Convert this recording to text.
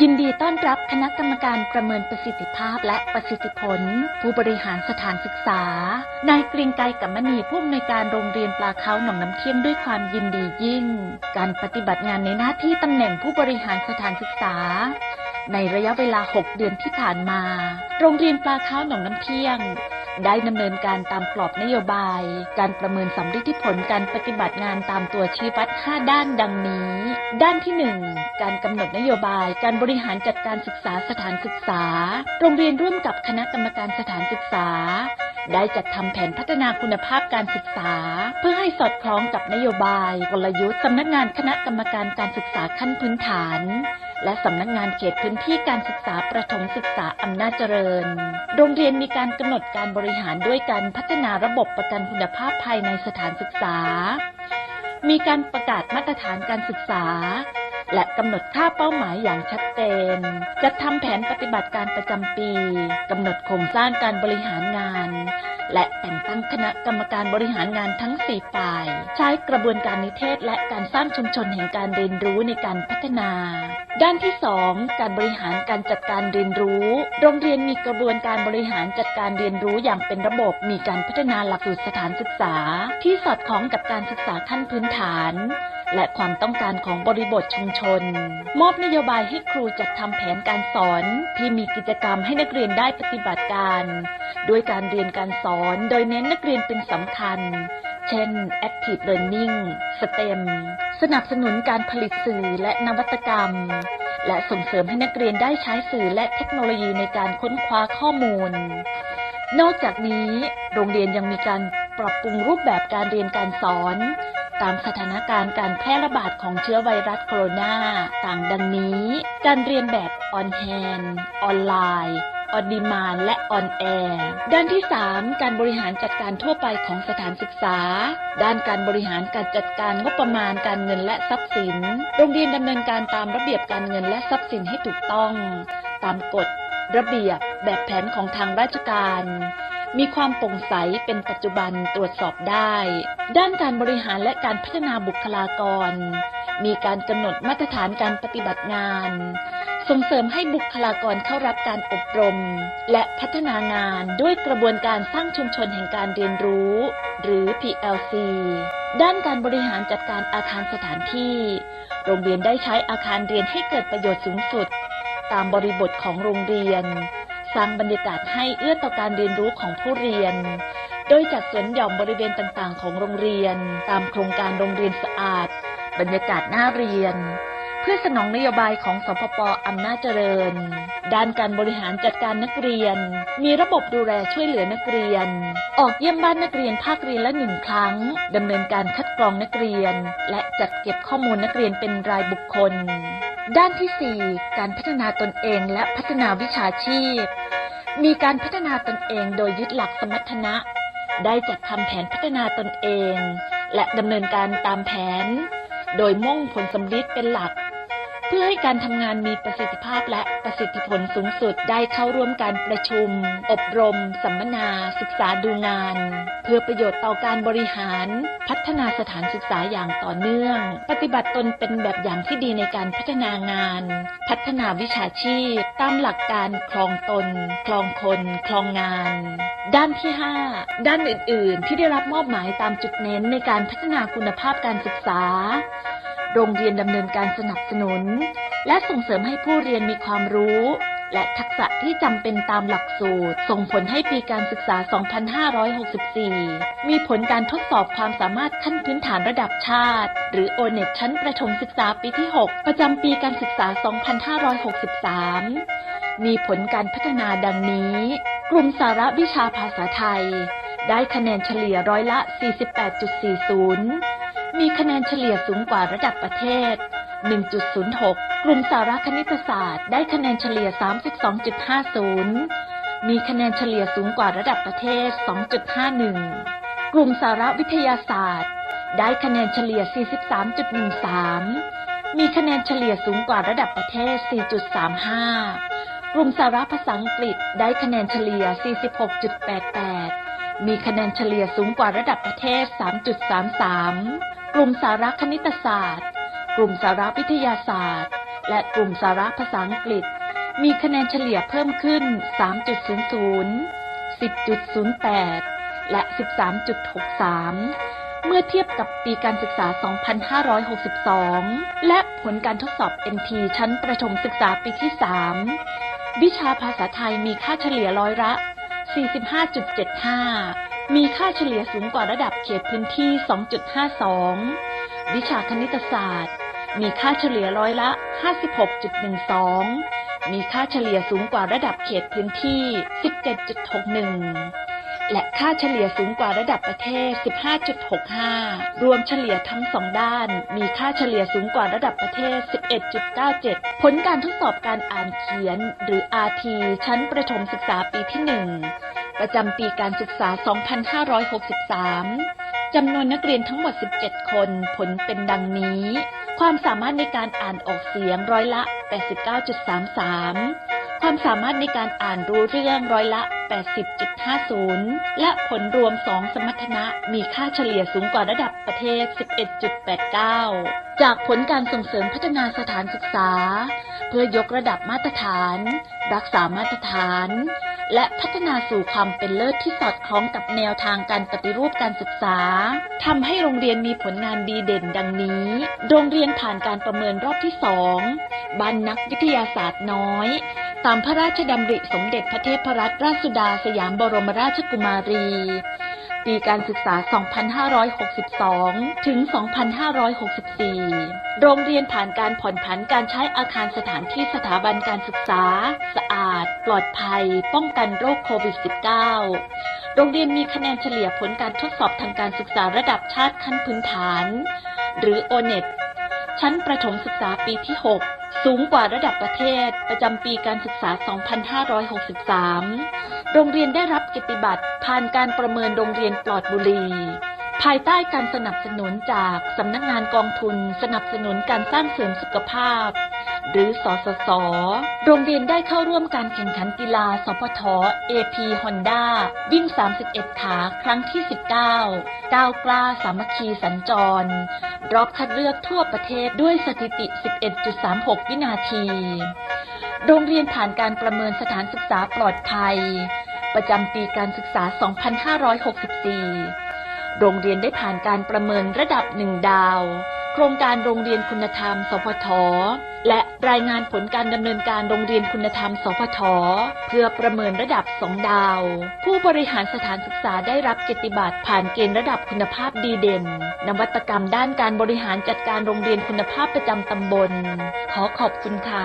ยินดีต้อนรับคณะกรรมการประเมินประสิทธิภาพและประสิทธิผล ผู้บริหารสถานศึกษา นายกรีงไกรกัมมณีผู้อำนวยการโรงเรียนปลาเขาหนองน้ำเที่ยงด้วยความยินดียิ่ง การปฏิบัติงานในหน้าที่ตำแหน่งผู้บริหารสถานศึกษา ในระยะเวลา 6 เดือนที่ผ่านมา โรงเรียนปลาเขาหนองน้ำเที่ยง ได้ดำเนินการตามกรอบนโยบาย การประเมินสำลิดผลการปฏิบัติงานตามตัวชี้วัด 5 ด้านดังนี้ ด้านที่ 1 การกำหนดนโยบาย การบริหารจัดการศึกษาสถานศึกษา โรงเรียนร่วมกับคณะกรรมการสถานศึกษา ได้จัดทำแผนพัฒนาคุณภาพการศึกษา เพื่อให้สอดคล้องกับนโยบาย กลยุทธ์สำนักงานคณะกรรมการการศึกษาขั้นพื้นฐาน และสำนักงานเขตพื้นที่การศึกษาประถมศึกษาอำนาจเจริญ โรงเรียนมีการกำหนดการบริหารด้วยการพัฒนาระบบประกันคุณภาพภายในสถานศึกษา มีการประกาศมาตรฐานการศึกษา และกำหนดค่าเป้าหมายอย่างชัดเจนจัดทำแผนปฏิบัติการประจำปีกำหนดโครงสร้างการบริหารงาน และแต่งตั้งคณะกรรมการบริหารงานทั้ง 4 ฝ่าย ใช้กระบวนการนิเทศและการสร้างชุมชนแห่งการเรียนรู้ในการพัฒนา ด้านที่ 2 การบริหารการจัดการเรียนรู้ โรงเรียนมีกระบวนการบริหารจัดการเรียนรู้อย่างเป็นระบบ มีการพัฒนาหลักสูตรสถานศึกษา ที่สอดคล้องกับการศึกษาขั้นพื้นฐาน และความต้องการของบริบทชุมชน มอบนโยบายให้ครูจัดทำแผนการสอนที่มีกิจกรรมให้นักเรียนได้ปฏิบัติการ ด้วยการเรียนการสอนโดยเน้นนักเรียนเป็นสำคัญ เช่น Active Learning STEM สนับสนุนการผลิตสื่อและนวัตกรรม และส่งเสริมให้นักเรียนได้ใช้สื่อและเทคโนโลยีในการค้นคว้าข้อมูล นอกจากนี้ โรงเรียนยังมีการปรับปรุงรูปแบบการเรียนการสอน ตามสถานการณ์การแพร่ระบาดของเชื้อไวรัสโคโรนาต่างดังนี้ การเรียนแบบออนแฮนออนไลน์ออนดีมานและออนแอร์ด้านที่ 3 การบริหารจัดการทั่วไปของสถานศึกษา ด้านการบริหารการจัดการงบประมาณการเงินและทรัพย์สิน โรงเรียนดำเนินการตามระเบียบการเงินและทรัพย์สินให้ถูกต้อง ตามกฎ ระเบียบแบบแผนของทางราชการ มีความโปร่งใสเป็นปัจจุบันตรวจสอบได้ ด้านการบริหารและการพัฒนาบุคลากร มีการกำหนดมาตรฐานการปฏิบัติงาน ส่งเสริมให้บุคลากรเข้ารับการอบรม และพัฒนางานด้วยกระบวนการสร้างชุมชนแห่งการเรียนรู้ หรือ PLC ด้านการบริหารจัดการอาคารสถานที่ โรงเรียนได้ใช้อาคารเรียนให้เกิดประโยชน์สูงสุด ตามบริบทของโรงเรียน สร้างบรรยากาศให้เอื้อต่อการเรียนรู้ของผู้เรียน โดยจัดสวนหย่อมบริเวณต่างๆ ของโรงเรียน ตามโครงการโรงเรียนสะอาด บรรยากาศน่าเรียน เพื่อสนองนโยบายของสพปอำนาจเจริญ ด้านการบริหารจัดการนักเรียน มีระบบดูแลช่วยเหลือนักเรียน ออกเยี่ยมบ้านนักเรียนภาคเรียนละหนึ่งครั้งดำเนินการคัดกรองนักเรียน และจัดเก็บข้อมูลนักเรียนเป็นรายบุคคล ด้านที่ 4 การพัฒนาตนเองและพัฒนาวิชาชีพ มีการพัฒนาตนเองโดยยึดหลักสมรรถนะ ได้จัดทำแผนพัฒนาตนเอง และดำเนินการตามแผน โดยมุ่งผลสำลิดเป็นหลัก เพื่อให้การทำงานมีประสิทธิภาพและประสิทธิผลสูงสุดได้เข้าร่วมการประชุม อบรม สัมมนา ศึกษาดูงาน เพื่อประโยชน์ต่อการบริหาร พัฒนาสถานศึกษาอย่างต่อเนื่อง ปฏิบัติตนเป็นแบบอย่างที่ดีในการพัฒนางาน พัฒนาวิชาชีพ ตามหลักการคลองตน คลองคน คลองงาน ด้านที่ 5 ด้านอื่น ๆ ที่ได้รับมอบหมายตามจุดเน้นในการพัฒนาคุณภาพการศึกษา โรงเรียนดำเนินการสนับสนุน และส่งเสริมให้ผู้เรียนมีความรู้ และทักษะที่จำเป็นตามหลักสูตร ส่งผลให้ปีการศึกษา 2564 มีผลการทดสอบความสามารถขั้นพื้นฐานระดับชาติ หรือ o n e t ชั้นประถมศึกษาปีที่ 6 ประจำปีการศึกษา 2563 มีผลการพัฒนาดังนี้ กลุ่มสาระวิชาภาษาไทย ได้คะแนนเฉลี่ยร้อยละ 48.40 มีคะแนนเฉลี่ยสูงกว่าระดับประเทศ 1.06 กลุ่มสาระคณิตศาสตร์ได้คะแนนเฉลี่ย 32.50 มีคะแนนเฉลี่ยสูงกว่าระดับประเทศ 2.51 กลุ่มสาระวิทยาศาสตร์ ได้คะแนนเฉลี่ย 43.13 มีคะแนนเฉลี่ยสูงกว่าระดับประเทศ 4.35 กลุ่มสาระภาษาอังกฤษได้คะแนนเฉลี่ย 46.88มีคะแนนเฉลี่ยสูงกว่าระดับประเทศ 3.33 ลุ่มสาระคณิตศาสตร์ กลุ่มสาระวิทยาศาสตร์ และกลุ่มสาระภาษาอังกฤษ มีคะแนนเฉลี่ยเพิ่มขึ้น 3.00 10.08 และ 13.63 เมื่อเทียบกับปีการศึกษา 2562 และผลการทดสอบ NT ชั้นประถมศึกษาปีที่ 3 วิชาภาษาไทยมีค่าเฉลี่ยร้อยละ 45.75 มีค่าเฉลี่ยสูงกว่าระดับเขตพื้นที่ 2.52 วิชาคณิตศาสตร์ มีค่าเฉลี่ยร้อยละ 56.12 มีค่าเฉลี่ยสูงกว่าระดับเขตพื้นที่ 17.61และค่าเฉลี่ยสูงกว่าระดับประเทศ 15.65 รวมเฉลี่ยทั้งสองด้าน มีค่าเฉลี่ยสูงกว่าระดับประเทศ 11.97 ผลการทดสอบการอ่านเขียน หรือ RT ชั้นประถมศึกษาปีที่ 1 ประจำปีการศึกษา 2563 จำนวนนักเรียนทั้งหมด 17 คน ผลเป็นดังนี้ ความสามารถในการอ่านออกเสียงร้อยละ 89.33 ความสามารถในการอ่านรู้เรื่องร้อยละ 80.50 และผลรวม 2 สมรรถนะมีค่าเฉลี่ยสูงกว่าระดับประเทศ 11.89 จากผลการส่งเสริมพัฒนาสถานศึกษา เพื่อยกระดับมาตรฐาน รักษามาตรฐาน และพัฒนาสู่ความเป็นเลิศที่สอดคล้องกับแนวทางการปฏิรูปการศึกษาทำให้โรงเรียนมีผลงานดีเด่นดังนี้ โรงเรียนผ่านการประเมินรอบที่สองบ้านนักวิทยาศาสตร์น้อย ตามพระราชดำริสมเด็จพระเทพรัตนราชสุดาสยามบรมราชกุมารี ปีการศึกษา 2562 ถึง 2564 โรงเรียนผ่านการผ่อนผันการใช้อาคารสถานที่สถาบันการศึกษา สะอาด ปลอดภัย ป้องกันโรคโควิด -19 โรงเรียนมีคะแนนเฉลี่ยผลการทดสอบทางการศึกษาระดับชาติขั้นพื้นฐาน หรือ O-NET ชั้นประถมศึกษาปีที่ 6 สูงกว่าระดับประเทศประจำปีการศึกษา 2563 โรงเรียนได้รับเกียรติบัตรผ่านการประเมินโรงเรียนปลอดบุหรี่ภายใต้การสนับสนุนจากสำนักงานกองทุน สนับสนุนการสร้างเสริมสุขภาพ หรือสสส โรงเรียนได้เข้าร่วมการแข่งขันกีฬา สพท AP Honda วิ่ง 31 ขาครั้งที่ 19 ก้าวกล้าสามัคคีสัญจร รอบคัดเลือกทั่วประเทศด้วยสถิติ 11.36 วินาที โรงเรียนผ่านการประเมินสถานศึกษาปลอดภัย ประจำปีการศึกษา 2564 โรงเรียนได้ผ่านการประเมินระดับหนึ่งดาว ครงการโรงเรียนคุณธรรม สพท และรายงานผลการดำเนินการโรงเรียนคุณธรรม สพท เพื่อประเมินระดับสองดาว ผู้บริหารสถานศึกษาได้รับเกียรติบัตรผ่านเกณฑ์ระดับคุณภาพดีเด่น นวัตกรรมด้านการบริหารจัดการโรงเรียนคุณภาพประจำตำบล ขอขอบคุณค่ะ